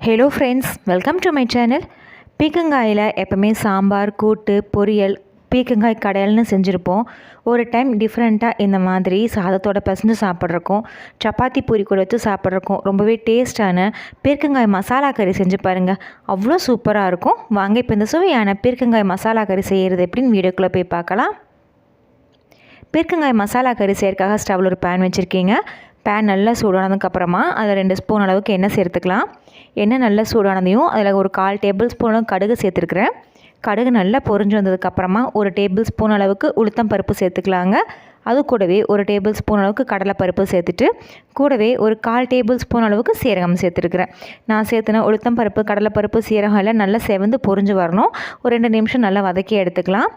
Hello friends welcome to my channel பீக்கங்காயில் எப்போவுமே சாம்பார் கூட்டு பொரியல் பீக்கங்காய் கடையல்னு செஞ்சுருப்போம். ஒரு டைம் டிஃப்ரெண்ட்டாக இந்த மாதிரி சாதத்தோட பசஞ்சு சாப்பிட்றக்கும் சப்பாத்தி பூரி கூட வச்சு சாப்பிட்றக்கும் ரொம்பவே டேஸ்ட்டான பீர்க்கங்காய் மசாலா கறி செஞ்சு பாருங்கள் அவ்வளோ சூப்பராக இருக்கும். வாங்க இப்போ இந்த சுவையான பீர்க்கங்காய் மசாலா கறி செய்கிறது எப்படின்னு வீடியோக்குள்ளே போய் பார்க்கலாம். பீர்க்கங்காய் மசாலா கறி செய்யறதுக்காக ஸ்டவ்வில் ஒரு பேன் வச்சுருக்கீங்க. பேன் நல்லா சூடானதுக்கப்புறமா அதில் ரெண்டு ஸ்பூன் அளவுக்கு எண்ணெய் சேர்த்துக்கலாம். எண்ணெய் நல்லா சூடானதையும் அதில் ஒரு கால் டேபிள் ஸ்பூன் கடுகு சேர்த்துருக்குறேன். கடுகு நல்லா பொரிஞ்சு வந்ததுக்கப்புறமா ஒரு டேபிள் ஸ்பூன் அளவுக்கு உளுத்தம் பருப்பு சேர்த்துக்கலாங்க. அது கூடவே ஒரு டேபிள் ஸ்பூன் அளவுக்கு கடலைப்பருப்பு சேர்த்துட்டு கூடவே ஒரு கால் டேபிள் ஸ்பூன் அளவுக்கு சீரகம் சேர்த்துருக்குறேன். நான் சேர்த்துன உளுத்தம் பருப்பு கடலைப்பருப்பு சீரகம் எல்லாம் நல்லா செவந்து பொரிஞ்சு வரணும். ஒரு ரெண்டு நிமிஷம் நல்லா வதக்கி எடுத்துக்கலாம்.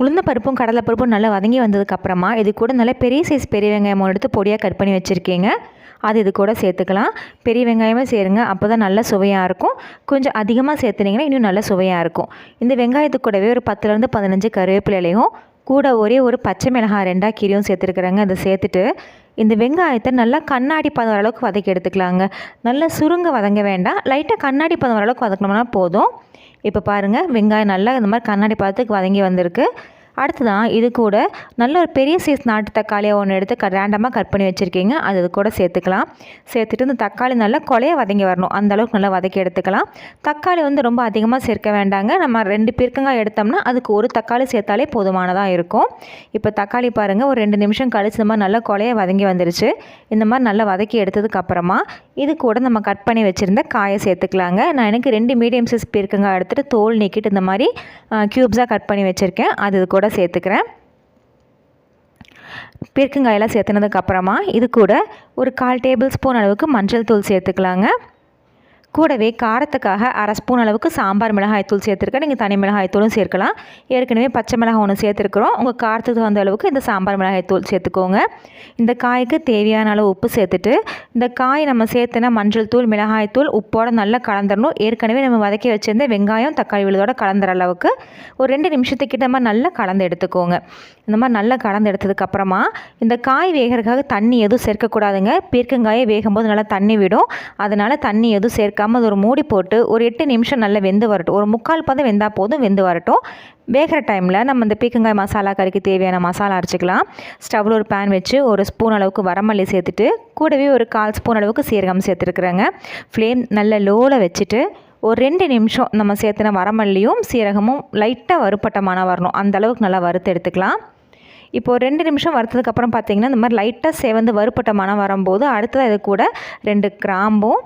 உளுந்த பருப்பும் கடலை பருப்பும் நல்லா வதங்கி வந்ததுக்கப்புறமா இது கூட நல்லா பெரிய சைஸ் பெரிய வெங்காயம் எடுத்து பொடியாக கட் பண்ணி வச்சுருக்கீங்க. அது இது கூட சேர்த்துக்கலாம். பெரிய வெங்காயமே சேருங்க. அப்போ தான் நல்லா சுவையாக இருக்கும். கொஞ்சம் அதிகமாக சேர்த்துனீங்கன்னா இன்னும் நல்ல சுவையாக இருக்கும். இந்த வெங்காயத்து கூடவே ஒரு பத்துலேருந்து பதினஞ்சு கருவேப்பிலையும் கூட ஒரே ஒரு பச்சை மிளகாய் ரெண்டாக கீரையும் சேர்த்துருக்குறாங்க. அதை சேர்த்துட்டு இந்த வெங்காயத்தை நல்லா கண்ணாடி பதம் அளவுக்கு வதக்கி எடுத்துக்கலாங்க. நல்லா சுருங்க வதங்க வேண்டாம். லைட்டாக கண்ணாடி பதம் அளவுக்கு வதக்கணும்னா போதும். இப்போ பாருங்கள் வெங்காயம் நல்லா இந்த மாதிரி கண்ணாடி பார்த்து வதங்கி வந்திருக்கு. அடுத்து தான் இது கூட நல்ல ஒரு பெரிய சைஸ் நாட்டு தக்காளியை ஒன்று எடுத்து க ரேண்டமாக கட் பண்ணி வச்சுருக்கீங்க. அது இது கூட சேர்த்துக்கலாம். சேர்த்துட்டு இந்த தக்காளி நல்லா கொலைய வதங்கி வரணும். அந்த அளவுக்கு நல்லா வதக்கி எடுத்துக்கலாம். தக்காளி வந்து ரொம்ப அதிகமாக சேர்க்க வேண்டாங்க. நம்ம ரெண்டு பேருக்குங்காய் எடுத்தோம்னா அதுக்கு ஒரு தக்காளி சேர்த்தாலே போதுமானதாக இருக்கும். இப்போ தக்காளி பாருங்கள் ஒரு ரெண்டு நிமிஷம் கழிச்சு இந்த மாதிரி நல்லா கொலைய வதங்கி வந்துருச்சு. இந்த மாதிரி நல்லா வதக்கி எடுத்ததுக்கப்புறமா இது கூட நம்ம கட் பண்ணி வச்சுருந்த காயை சேர்த்துக்கலாங்க. நான் எனக்கு ரெண்டு மீடியம் சைஸ் பேருக்குங்காய் எடுத்துகிட்டு தோல் நீக்கிட்டு இந்த மாதிரி க்யூப்ஸாக கட் பண்ணி வச்சுருக்கேன். அது இது கூட சேர்த்துக்கிறேன். பீர்க்கங்காயெல்லாம் சேர்த்துனதுக்கப்புறமா இது கூட ஒரு கால் டேபிள் ஸ்பூன் அளவுக்கு மஞ்சள் தூள் சேர்த்துக்கலாங்க. கூடவே காரத்துக்காக அரை ஸ்பூன் அளவுக்கு சாம்பார் மிளகாய் தூள் சேர்த்துருக்கேன். நீங்கள் தனி மிளகாய் தூளும் சேர்க்கலாம். ஏற்கனவே பச்சை மிளகாய் ஒன்று சேர்த்துருக்குறோம். உங்கள் காரத்துக்கு தகுந்த அளவுக்கு இந்த சாம்பார் மிளகாய் தூள் சேர்த்துக்கோங்க. இந்த காய்க்கு தேவையான அளவு உப்பு சேர்த்துட்டு இந்த காய் நம்ம சேர்த்துன மஞ்சள் தூள் மிளகாய் தூள் உப்போட நல்லா கலந்துடணும் ஏற்கனவே நம்ம வதக்கி வச்சுருந்த வெங்காயம் தக்காளி விழுதோட கலந்துற அளவுக்கு ஒரு ரெண்டு நிமிஷத்துக்கிட்ட நம்ம நல்லா கலந்து எடுத்துக்கோங்க. இந்த மாதிரி நல்லா கலந்து எடுத்ததுக்கப்புறமா இந்த காய் வேகிறதுக்காக தண்ணி எதுவும் சேர்க்கக்கூடாதுங்க. பீர்க்கங்காயை வேகும்போது நல்லா தண்ணி விடும். அதனால் தண்ணி எதுவும் சேர்க்காம அது ஒரு மூடி போட்டு ஒரு எட்டு நிமிஷம் நல்லா வெந்து வரட்டும். ஒரு முக்கால் பதம் வெந்தால் போதும் வெந்து வரட்டும். வேகிற டைமில் நம்ம இந்த பீக்கங்காய் மசாலா கறிக்கு தேவையான மசாலா அரைச்சிக்கலாம். ஸ்டவ்வில் ஒரு பேன் வச்சு ஒரு ஸ்பூன் அளவுக்கு வரமல்லி சேர்த்துட்டு கூடவே ஒரு கால் ஸ்பூன் அளவுக்கு சீரகம் சேர்த்துருக்குறேங்க. ஃப்ளேம் நல்ல லோவில் வச்சுட்டு ஒரு ரெண்டு நிமிஷம் நம்ம சேர்த்துன வரமல்லியும் சீரகமும் லைட்டாக வறுப்பட்டமான வரணும். அந்த அளவுக்கு நல்லா வறுத்து எடுத்துக்கலாம். இப்போது ரெண்டு நிமிஷம் வறுத்ததுக்கப்புறம் பார்த்தீங்கன்னா இந்த மாதிரி லைட்டாக சேவந்து வறுப்பட்ட மனம் வரும்போது அடுத்தது இது கூட ரெண்டு கிராம்பும்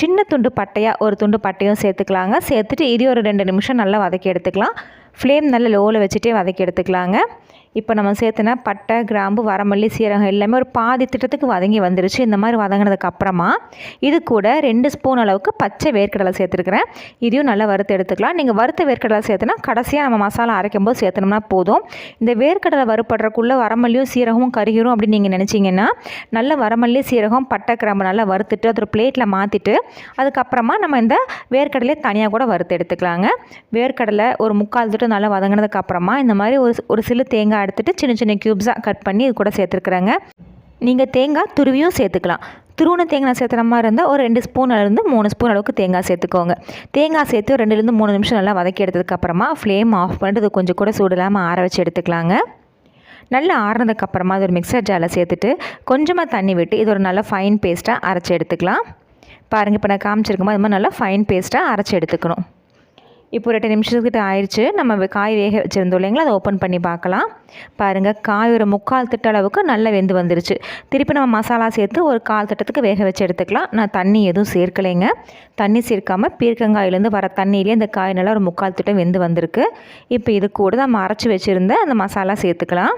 சின்ன துண்டு பட்டையாக ஒரு துண்டு பட்டையும் சேர்த்துக்கலாங்க. சேர்த்துட்டு இது ஒரு ரெண்டு நிமிஷம் நல்லா வதக்கி எடுத்துக்கலாம். ஃப்ளேம் நல்ல லோவில் வச்சுட்டே வதக்கி எடுத்துக்கலாங்க. இப்போ நம்ம சேர்த்துனா பட்டை கிராம்பு வரமல்லி சீரகம் எல்லாமே ஒரு பாதி திட்டத்துக்கு வதங்கி வந்துருச்சு. இந்த மாதிரி வதங்கினதுக்கு அப்புறமா இது கூட ரெண்டு ஸ்பூன் அளவுக்கு பச்சை வேர்க்கடலை சேர்த்துருக்குறேன். இதையும் நல்லா வறுத்து எடுத்துக்கலாம். நீங்கள் வறுத்த வேர்க்கடலை சேர்த்துனா கடைசியாக நம்ம மசாலா அரைக்கும் போது சேர்த்தனோம்னா போதும். இந்த வேர்க்கடலை வறுப்படுறக்குள்ளே வரமல்லியும் சீரகமும் கருகிரும் அப்படின்னு நீங்கள் நினச்சிங்கன்னா நல்ல வரமல்லி சீரகம் பட்டை கிராம்பு நல்லா வறுத்துட்டு அது ஒரு பிளேட்டில் மாற்றிட்டு அதுக்கப்புறமா நம்ம இந்த வேர்க்கடலையை தனியாக கூட வறுத்து எடுத்துக்கலாங்க. வேர்க்கடலை ஒரு முக்கால் திட்டம் நல்லா வதங்கினதுக்கு அப்புறமா இந்த மாதிரி ஒரு ஒரு சில தேங்காய் எடுத்துகிட்டு சின்ன சின்ன க்யூப்ஸாக கட் பண்ணி இது கூட சேர்த்துருக்குறேங்க. நீங்கள் தேங்காய் துருவியும் சேர்த்துக்கலாம். துருவன தேங்காய் சேர்த்துற மாதிரி இருந்தால் ஒரு ரெண்டு ஸ்பூன் இருந்து மூணு ஸ்பூன் அளவுக்கு தேங்காய் சேர்த்துக்கோங்க. தேங்காய் சேர்த்து ரெண்டுலேருந்து மூணு நிமிஷம் நல்லா வதக்கி எடுத்ததுக்கப்புறமா ஃப்ளேம் ஆஃப் பண்ணிட்டு இது கொஞ்சம் கூட சூடு இல்லாமல் ஆற வச்சு எடுத்துக்கலாங்க. நல்லா ஆறுனதுக்கப்புறமா அது ஒரு மிக்சர் ஜாரில் சேர்த்துட்டு கொஞ்சமாக தண்ணி விட்டு இது ஒரு நல்ல ஃபைன் பேஸ்ட்டாக அரைச்சி எடுத்துக்கலாம். பாருங்கள் இப்போ நான் காமிச்சிருக்கும்போது அது மாதிரி நல்லா ஃபைன் பேஸ்ட்டாக அரைச்சி எடுத்துக்கணும். இப்போ ரெண்டு நிமிஷத்துக்கிட்ட ஆயிடுச்சு நம்ம காய் வேக வச்சுருந்தோம் இல்லைங்களா? அதை ஓப்பன் பண்ணி பார்க்கலாம். பாருங்கள் காய் ஒரு முக்கால் திட்ட அளவுக்கு நல்லா வெந்து வந்துருச்சு. திருப்பி நம்ம மசாலா சேர்த்து ஒரு கால் திட்டத்துக்கு வேக வச்சு எடுத்துக்கலாம். நான் தண்ணி எதுவும் சேர்க்கலைங்க. தண்ணி சேர்க்காமல் பீர்க்கங்காயிலேருந்து வர தண்ணியிலே இந்த காய் நல்லா ஒரு முக்கால் திட்டம் வெந்து வந்திருக்கு. இப்போ இது கூட நம்ம அரைச்சி வச்சுருந்த அந்த மசாலா சேர்த்துக்கலாம்.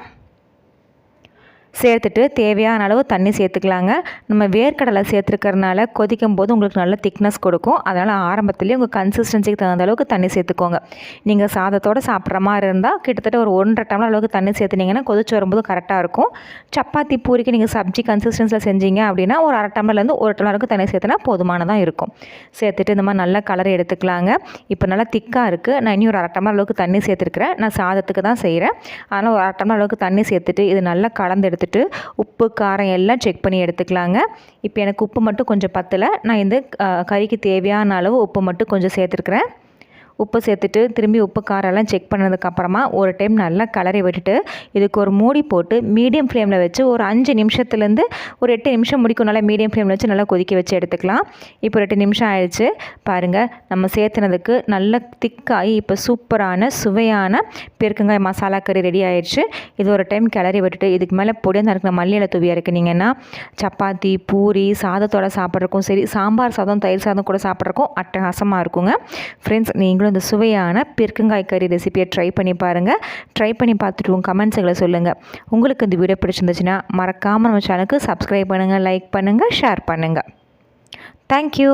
சேர்த்துட்டு தேவையான அளவு தண்ணி சேர்த்துக்கலாங்க. நம்ம வேர்க்கடலை சேர்த்துருக்கறனால கொதிக்கும் போது உங்களுக்கு நல்ல திக்னஸ் கொடுக்கும். அதனால் ஆரம்பத்துலேயே உங்கள் கன்சிஸ்டன்சிக்கு தகுந்த அளவுக்கு தண்ணி சேர்த்துக்கோங்க. நீங்கள் சாதத்தோடு சாப்பிட்ற மாதிரி இருந்தால் கிட்டத்தட்ட ஒரு ஒன்றரை டம்ளர் அளவுக்கு தண்ணி சேர்த்துனீங்கன்னா கொதிச்சு வரும்போது கரெக்டாக இருக்கும். சப்பாத்தி பூரிக்கு நீங்கள் சப்ஜி கன்சிஸ்டன்சியில் செஞ்சீங்க அப்படின்னா ஒரு அரை டம்ளர்லேருந்து ஒரு டம்ளருக்கு தண்ணி சேர்த்துனா போதுமானதாக இருக்கும். சேர்த்துட்டு இந்த மாதிரி நல்லா கலர் எடுத்துக்கலாங்க. இப்போ நல்லா திக்காக இருக்குது நான் இனி ஒரு அரை டம்ளர் அளவுக்கு தண்ணி சேர்த்துருக்குறேன். நான் சாதத்துக்கு தான் செய்கிறேன் அதனால் ஒரு அரை டம்ளர் அளவுக்கு தண்ணி சேர்த்துட்டு இது நல்லா கலந்து எடுத்துட்டு பார்த்துட்டு உப்பு காரம் எல்லாம் செக் பண்ணி எடுத்துக்கலாங்க. இப்போ எனக்கு உப்பு மட்டும் கொஞ்சம் பத்தலை. நான் இந்த கறிக்கு தேவையான அளவு உப்பு மட்டும் கொஞ்சம் சேர்த்துருக்குறேன். உப்பு சேர்த்துட்டு திரும்பி உப்பு காரெல்லாம் செக் பண்ணதுக்கப்புறமா ஒரு டைம் நல்லா கலரை விட்டுட்டு இதுக்கு ஒரு மூடி போட்டு மீடியம் ஃப்ளேமில் வச்சு ஒரு அஞ்சு நிமிஷத்துலேருந்து ஒரு எட்டு நிமிஷம் முடிக்கும் நல்லா மீடியம் ஃப்ளேமில் வச்சு நல்லா கொதிக்க வச்சு எடுத்துக்கலாம். இப்போ ஒரு எட்டு நிமிஷம் ஆயிடுச்சு. பாருங்கள் நம்ம சேர்த்துனதுக்கு நல்லா திக்காகி இப்போ சூப்பரான சுவையான பெருக்கங்காய் மசாலா கறி ரெடி ஆயிடுச்சு. இது ஒரு டைம் கிளறி விட்டுட்டு இதுக்கு மேலே பொடியாக இருக்கிற மல்லியில் தூவியாக இறக்குனீங்கன்னா சப்பாத்தி பூரி சாதத்தோட சாப்பிட்றக்கும் சரி சாம்பார் சாதம் தயிர் சாதம் கூட சாப்பிட்றக்கும் அட்டகாசமாக இருக்குங்க. ஃப்ரெண்ட்ஸ் நீங்களும் இந்த சுவையான பிற்கங்காய் கறி ரெசிபியை ட்ரை பண்ணி பாருங்கள் ட்ரை பண்ணி பார்த்துட்டு உங்கள் கமெண்ட்ஸுகளை சொல்லுங்கள் உங்களுக்கு இந்த வீடியோ பிடிச்சிருந்துச்சுன்னா மறக்காமல் நம்ம சேனலுக்கு சப்ஸ்கிரைப் பண்ணுங்கள் லைக் பண்ணுங்கள் ஷேர் பண்ணுங்கள் தேங்க்யூ